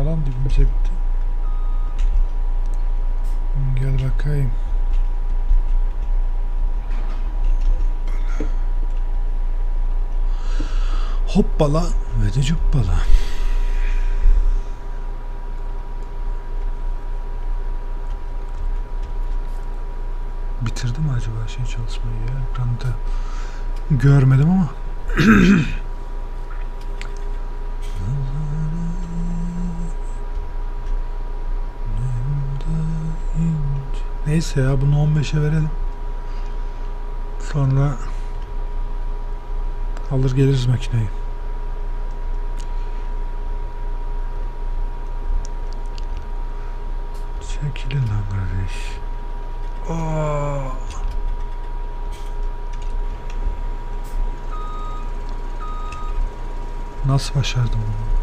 alan dibimize bitti. Gel bakayım. Hoppala ve de cuppala. Bitirdi mi acaba şey çalışmayı ya? Ekranda görmedim ama. Neyse ya bunu 15'e verelim. Sonra alır geliriz makineyi. Çekilin lan kardeş. Aa. Nasıl başardım bunu?